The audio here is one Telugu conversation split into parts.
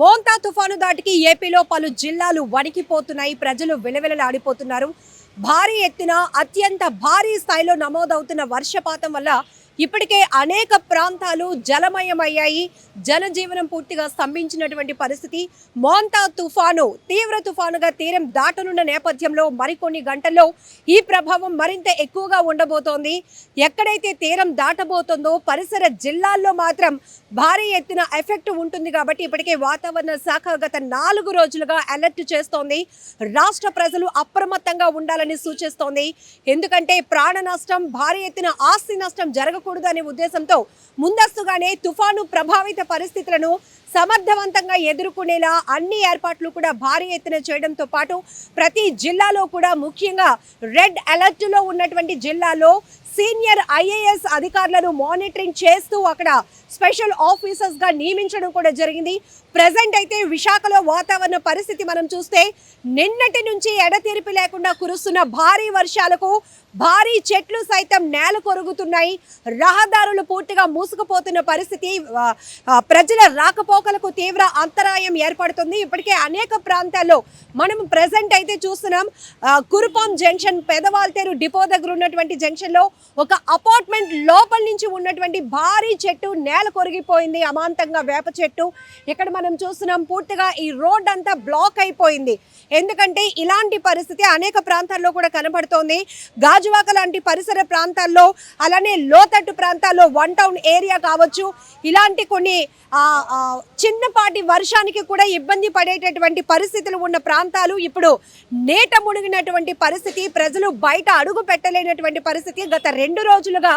మోంతా తుఫాను దాటికి ఏపీలో పలు జిల్లాలు వణికిపోతున్నాయి. ప్రజలు విలవిలలాడిపోతున్నారు. భారీ ఎత్తున అత్యంత భారీ స్థాయిలో నమోదవుతున్న వర్షపాతం వల్ల ఇప్పటికే అనేక ప్రాంతాలు జలమయమయ్యాయి. జనజీవనం పూర్తిగా స్తంభించినటువంటి పరిస్థితి. మోంతా తుఫాను తీవ్ర తుఫానుగా తీరం దాటనున్న నేపథ్యంలో మరికొన్ని గంటల్లో ఈ ప్రభావం మరింత ఎక్కువగా ఉండబోతోంది. ఎక్కడైతే తీరం దాటబోతుందో పరిసర జిల్లాల్లో మాత్రం భారీ ఎత్తున ఎఫెక్ట్ ఉంటుంది కాబట్టి ఇప్పటికే వాతావరణ శాఖ గత నాలుగు రోజులుగా అలర్ట్ చేస్తోంది. రాష్ట్ర ప్రజలు అప్రమత్తంగా ఉండాలని సూచిస్తోంది. ఎందుకంటే ప్రాణ నష్టం భారీ ఎత్తున ఆస్తి నష్టం జరగకుండా అనే ఉద్దేశంతో ముందస్తుగానే తుఫాను ప్రభావిత పరిస్థితులను సమర్థవంతంగా ఎదుర్కొనేలా అన్ని ఏర్పాట్లు కూడా భారీ ఎత్తున చేయడంతో పాటు ప్రతి జిల్లాలో కూడా ముఖ్యంగా రెడ్ అలర్ట్లో ఉన్నటువంటి జిల్లాలో సీనియర్ ఐఏఎస్ అధికారులను మానిటరింగ్ చేస్తూ అక్కడ స్పెషల్ ఆఫీసర్స్గా నియమించడం కూడా జరిగింది. ప్రజెంట్ అయితే విశాఖలో వాతావరణ పరిస్థితి మనం చూస్తే నిన్నటి నుంచి ఎడతెరిపి లేకుండా కురుస్తున్న భారీ వర్షాలకు భారీ చెట్లు సైతం నేల కొరుగుతున్నాయి. రహదారులు పూర్తిగా మూసుకుపోతున్న పరిస్థితి ప్రజల రాకపోకలకు తీవ్ర అంతరాయం ఏర్పడుతుంది. ఇప్పటికే అనేక ప్రాంతాల్లో మనం ప్రజెంట్ అయితే చూస్తున్నాం కురుపాం జంక్షన్ పెదవాల్తేరు డిపో దగ్గర ఉన్నటువంటి జంక్షన్లో ఒక అపార్ట్మెంట్ లోపల నుంచి ఉన్నటువంటి భారీ చెట్టు నేల కొరిగిపోయింది అమాంతంగా వేప చెట్టు. ఇక్కడ మనం చూస్తున్నాం పూర్తిగా ఈ రోడ్ అంతా బ్లాక్ అయిపోయింది. ఎందుకంటే ఇలాంటి పరిస్థితి అనేక ప్రాంతాల్లో కూడా కనబడుతోంది. గాజువాక లాంటి పరిసర ప్రాంతాల్లో అలానే లోతట్టు ప్రాంతాల్లో వన్ టౌన్ ఏరియా కావచ్చు. ఇలాంటి కొన్ని చిన్నపాటి వర్షానికి కూడా ఇబ్బంది పడేటటువంటి పరిస్థితులు ఉన్న ప్రాంతాలు ఇప్పుడు నేట మునిగినటువంటి పరిస్థితి. ప్రజలు బయట అడుగు పెట్టలేనటువంటి పరిస్థితి గత రెండు రోజులుగా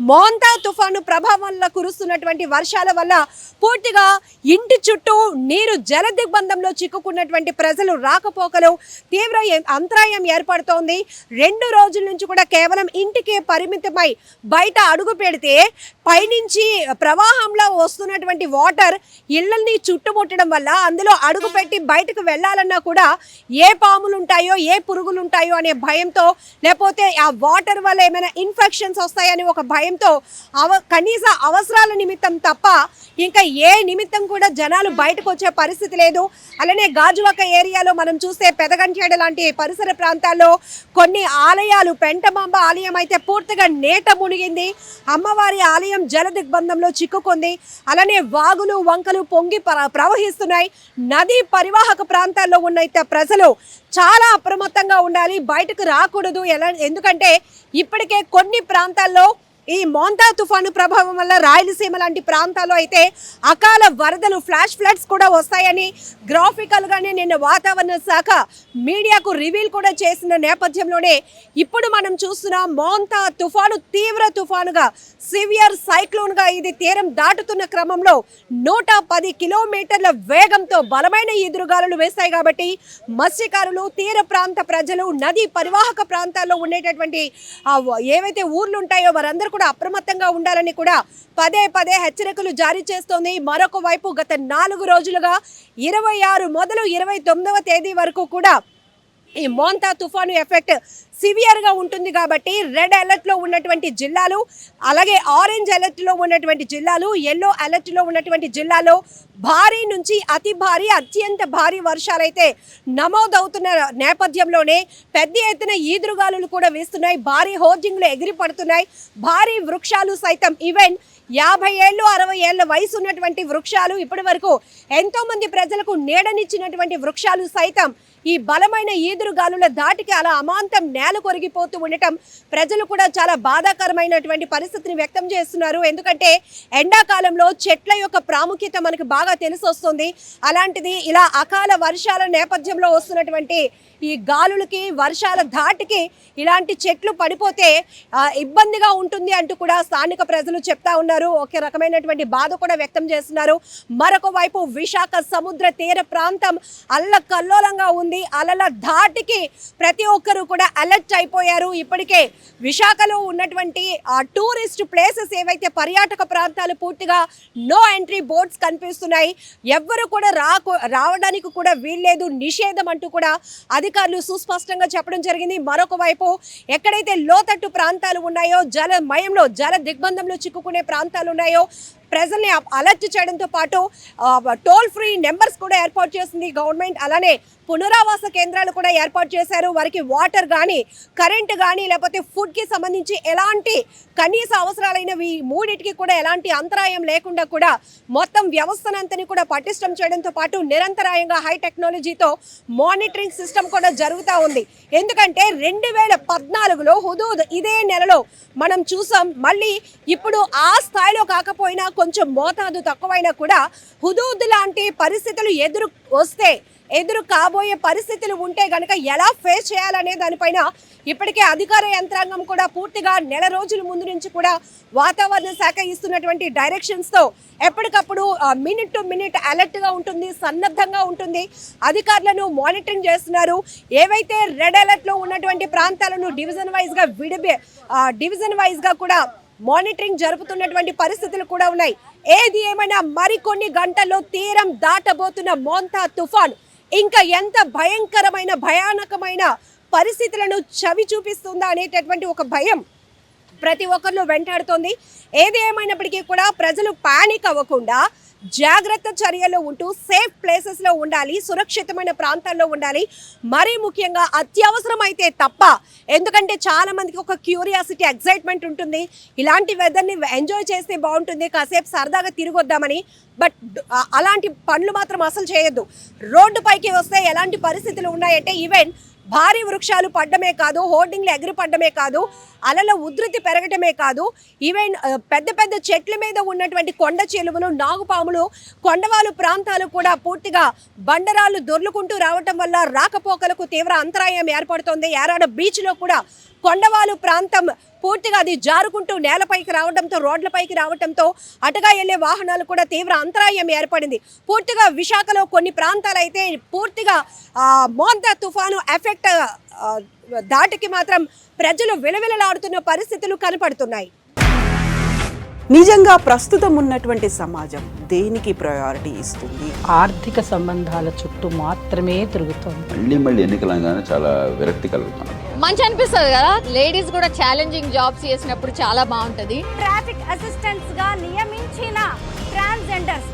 మోంతా తుఫాను ప్రభావంలో కురుస్తున్నటువంటి వర్షాల వల్ల పూర్తిగా ఇంటి చుట్టూ నీరు జల దిగ్బంధంలో చిక్కుకున్నటువంటి ప్రజలు రాకపోకలు తీవ్ర అంతరాయం ఏర్పడుతోంది. రెండు రోజుల నుంచి కూడా కేవలం ఇంటికే పరిమితమై బయట అడుగు పెడితే పైనుంచి ప్రవాహంలో వస్తున్నటువంటి వాటర్ ఇళ్ళని చుట్టుముట్టడం వల్ల అందులో అడుగు పెట్టి బయటకు వెళ్ళాలన్నా కూడా ఏ పాములు ఉంటాయో ఏ పురుగులు ఉంటాయో అనే భయంతో లేకపోతే ఆ వాటర్ వల్ల ఏమైనా ఇన్ఫెక్షన్స్ వస్తాయని ఒక భయంతో అవ కనీస అవసరాల నిమిత్తం తప్ప ఇంకా ఏ నిమిత్తం కూడా జనాలు బయటకు వచ్చే పరిస్థితి లేదు. అలానే గాజువాక ఏరియాలో మనం చూస్తే పెదగంచేడ లాంటి పరిసర ప్రాంతాల్లో కొన్ని ఆలయాలు పెంటమాంబ ఆలయం అయితే పూర్తిగా నేట మునిగింది. అమ్మవారి ఆలయం జల దిగ్బంధంలో చిక్కుకుంది. అలానే వాగులు వంకలు పొంగి ప్రవహిస్తున్నాయి. నదీ పరివాహక ప్రాంతాల్లో ఉన్న ప్రజలు చాలా అప్రమత్తంగా ఉండాలి. బయటకు రాకూడదు. ఎలా ఎందుకంటే ఇప్పటికే కొన్ని అన్ని ప్రాంతాల్లో ఈ మోంతా తుఫాను ప్రభావం వల్ల రాయలసీమ లాంటి ప్రాంతాల్లో అయితే అకాల వరదలు ఫ్లాష్ ఫ్లడ్స్ కూడా వస్తాయని గ్రాఫికల్గానే నిన్న వాతావరణ శాఖ మీడియాకు రివీల్ కూడా చేసిన నేపథ్యంలోనే ఇప్పుడు మనం చూస్తున్న మోంతా తుఫాను తీవ్ర తుఫానుగా సివియర్ సైక్లోన్గా ఇది తీరం దాటుతున్న క్రమంలో నూట పది కిలోమీటర్ల వేగంతో బలమైన ఎదురుగాలులు వేస్తాయి కాబట్టి మత్స్యకారులు తీర ప్రాంత ప్రజలు నది పరివాహక ప్రాంతాల్లో ఉండేటటువంటి ఏవైతే ఊర్లు ఉంటాయో వారందరూ కూడా అప్రమత్తంగా ఉండాలని కూడా పదే పదే హెచ్చరికలు జారీ చేస్తోంది. మరొక వైపు గత నాలుగు రోజులుగా ఇరవై ఆరు మొదలు ఇరవై తొమ్మిదవ తేదీ వరకు కూడా ఈ మోంతా తుఫాను ఎఫెక్ట్ సివియర్గా ఉంటుంది కాబట్టి రెడ్ అలర్ట్లో ఉన్నటువంటి జిల్లాలు అలాగే ఆరెంజ్ అలర్ట్లో ఉన్నటువంటి జిల్లాలు ఎల్లో అలర్ట్లో ఉన్నటువంటి జిల్లాలో భారీ నుంచి అతి భారీ అత్యంత భారీ వర్షాలైతే నమోదవుతున్న నేపథ్యంలోనే పెద్ద ఎత్తున ఈదురుగాలులు కూడా వేస్తున్నాయి. భారీ హోర్జింగ్లు ఎగిరిపడుతున్నాయి. భారీ వృక్షాలు సైతం ఈవెన్ యాభై ఏళ్ళు అరవై ఏళ్ళ వయసు ఉన్నటువంటి వృక్షాలు ఇప్పటి వరకు ఎంతోమంది ప్రజలకు నీడనిచ్చినటువంటి వృక్షాలు సైతం ఈ బలమైన ఈదురు గాలుల దాటికి అలా అమాంతం నేల కొరిగిపోతూ ఉండటం ప్రజలు కూడా చాలా బాధాకరమైనటువంటి పరిస్థితిని వ్యక్తం చేస్తున్నారు. ఎందుకంటే ఎండాకాలంలో చెట్ల యొక్క ప్రాముఖ్యత మనకు బాగా తెలిసి వస్తుంది అలాంటిది ఇలా అకాల వర్షాల నేపథ్యంలో వస్తున్నటువంటి ఈ గాలులకి వర్షాల ధాటికి ఇలాంటి చెట్లు పడిపోతే ఇబ్బందిగా ఉంటుంది అంటూ కూడా స్థానిక ప్రజలు చెప్తా ఉన్నారు. ఒక రకమైనటువంటి బాధ కూడా వ్యక్తం చేస్తున్నారు. మరొక వైపు విశాఖ సముద్ర తీర ప్రాంతం అల్లకల్లోలంగా ఉంది. ఉంది అలల ధాటికి ప్రతి ఒక్కరూ కూడా అలర్ట్ అయిపోయారు. ఇప్పటికే విశాఖలో ఉన్నటువంటి ఆ టూరిస్ట్ ప్లేసెస్ ఏవైతే పర్యాటక ప్రాంతాలు పూర్తిగా నో ఎంట్రీ బోర్డ్స్ కనిపిస్తున్నాయి ఎవ్వరు కూడా రాకు రావడానికి కూడా వీల్లేదు నిషేధం అంటూ కూడా అధికారులు సుస్పష్టంగా చెప్పడం జరిగింది. మరొక వైపు ఎక్కడైతే లోతట్టు ప్రాంతాలు ఉన్నాయో జలమయంలో జల దిగ్బంధంలో చిక్కుకునే ప్రాంతాలు ఉన్నాయో ప్రజల్ని అలర్ట్ చేయడంతో పాటు టోల్ ఫ్రీ నెంబర్స్ కూడా ఏర్పాటు చేసింది గవర్నమెంట్. అలానే పునరావాస కేంద్రాలు కూడా ఏర్పాటు చేశారు. వారికి వాటర్ కానీ కరెంట్ కానీ లేకపోతే ఫుడ్కి సంబంధించి ఎలాంటి కనీస అవసరాలైనవి ఈ కూడా ఎలాంటి అంతరాయం లేకుండా కూడా మొత్తం వ్యవస్థనంతని కూడా పటిష్టం చేయడంతో పాటు నిరంతరాయంగా హై టెక్నాలజీతో మానిటరింగ్ సిస్టమ్ కూడా జరుగుతూ ఉంది. ఎందుకంటే రెండు వేల పద్నాలుగులో హుదూద్ ఇదే నెలలో మనం చూసాం. మళ్ళీ ఇప్పుడు ఆ స్థాయిలో కాకపోయినా కొంచెం మోతాదు తక్కువైనా కూడా హుదూద్ లాంటి పరిస్థితులు ఎదురు వస్తే ఎదురు కాబోయే పరిస్థితులు ఉంటే గనక ఎలా ఫేస్ చేయాలనే దానిపైన ఇప్పటికే అధికార యంత్రాంగం కూడా పూర్తిగా నెల రోజుల ముందు నుంచి కూడా వాతావరణ శాఖ ఇస్తున్నటువంటి డైరెక్షన్స్తో ఎప్పటికప్పుడు మినిట్ టు మినిట్ అలర్ట్గా ఉంటుంది సన్నద్ధంగా ఉంటుంది. అధికారులను మానిటరింగ్ చేస్తున్నారు. ఏవైతే రెడ్ అలర్ట్లో ఉన్నటువంటి ప్రాంతాలను డివిజన్ వైజ్గా విడి డివిజన్ వైజ్గా కూడా మానిటరింగ్ జరుపుతున్నటువంటి పరిస్థితులు కూడా ఉన్నాయి. ఏది ఏమైనా మరికొన్ని గంటల్లో తీరం దాటబోతున్న మోంతా తుఫాన్ ఇంకా ఎంత భయంకరమైన భయానకమైన పరిస్థితులను చవి చూపిస్తుందా అనేటటువంటి ఒక భయం ప్రతి ఒక్కరిలో వెంటాడుతోంది. ఏది ఏమైనప్పటికీ కూడా ప్రజలు పానిక్ అవ్వకుండా జాగ్రత్త చర్యలో ఉంటూ సేఫ్ ప్లేసెస్లో ఉండాలి సురక్షితమైన ప్రాంతాల్లో ఉండాలి. మరీ ముఖ్యంగా అత్యవసరం అయితే తప్ప ఎందుకంటే చాలా మందికి ఒక క్యూరియాసిటీ ఎగ్జైట్మెంట్ ఉంటుంది. ఇలాంటి వెదర్ని ఎంజాయ్ చేస్తే బాగుంటుంది. కాసేపు సరదాగా తిరిగొద్దామని. బట్ అలాంటి పనులు మాత్రం అసలు చేయొద్దు. రోడ్డు పైకి వస్తే ఎలాంటి పరిస్థితులు ఉన్నాయంటే ఈవెన్ భారీ వృక్షాలు పడ్డమే కాదు హోర్డింగ్లు ఎగిరి పడ్డమే కాదు అలల ఉధృతి పెరగటమే కాదు ఈవెన్ పెద్ద పెద్ద చెట్ల మీద ఉన్నటువంటి కొండ చెలువలు నాగుపాములు కొండవాలు ప్రాంతాలు కూడా పూర్తిగా బండరాలు దొర్లుకుంటూ రావటం వల్ల రాకపోకలకు తీవ్ర అంతరాయం ఏర్పడుతోంది. యారాడ బీచ్లో కూడా కొండవాలు ప్రాంతం పూర్తిగా అది జారుకుంటూ నేలపైకి రావడంతో రోడ్లపైకి రావడంతో అటుగా వెళ్ళే వాహనాలు కూడా తీవ్ర అంతరాయం ఏర్పడింది. పూర్తిగా విశాఖలో కొన్ని ప్రాంతాలు అయితే పూర్తిగా మోంతా తుఫాను ఎఫెక్ట్ దాటికి మాత్రం ప్రజలు విలవిలలాడుతున్న పరిస్థితులు కనపడుతున్నాయి. నిజంగా ప్రస్తుతం ఉన్నటువంటి సమాజం దేనికి ప్రయారిటీ ఇస్తుంది? ఆర్థిక సంబంధాల చుట్టూ మాత్రమే తిరుగుతోంది. మళ్ళీ మళ్ళీ ఎన్నికలంగానే చాలా విరక్తి కలుగుతాను మంచి అనిపిస్తుంది కదా? లేడీస్ కూడా ఛాలెంజింగ్ జాబ్స్ చేసినప్పుడు చాలా బాగుంటది. ట్రాఫిక్ అసిస్టెంట్స్గా నియమించిన ట్రాన్స్జెండర్స్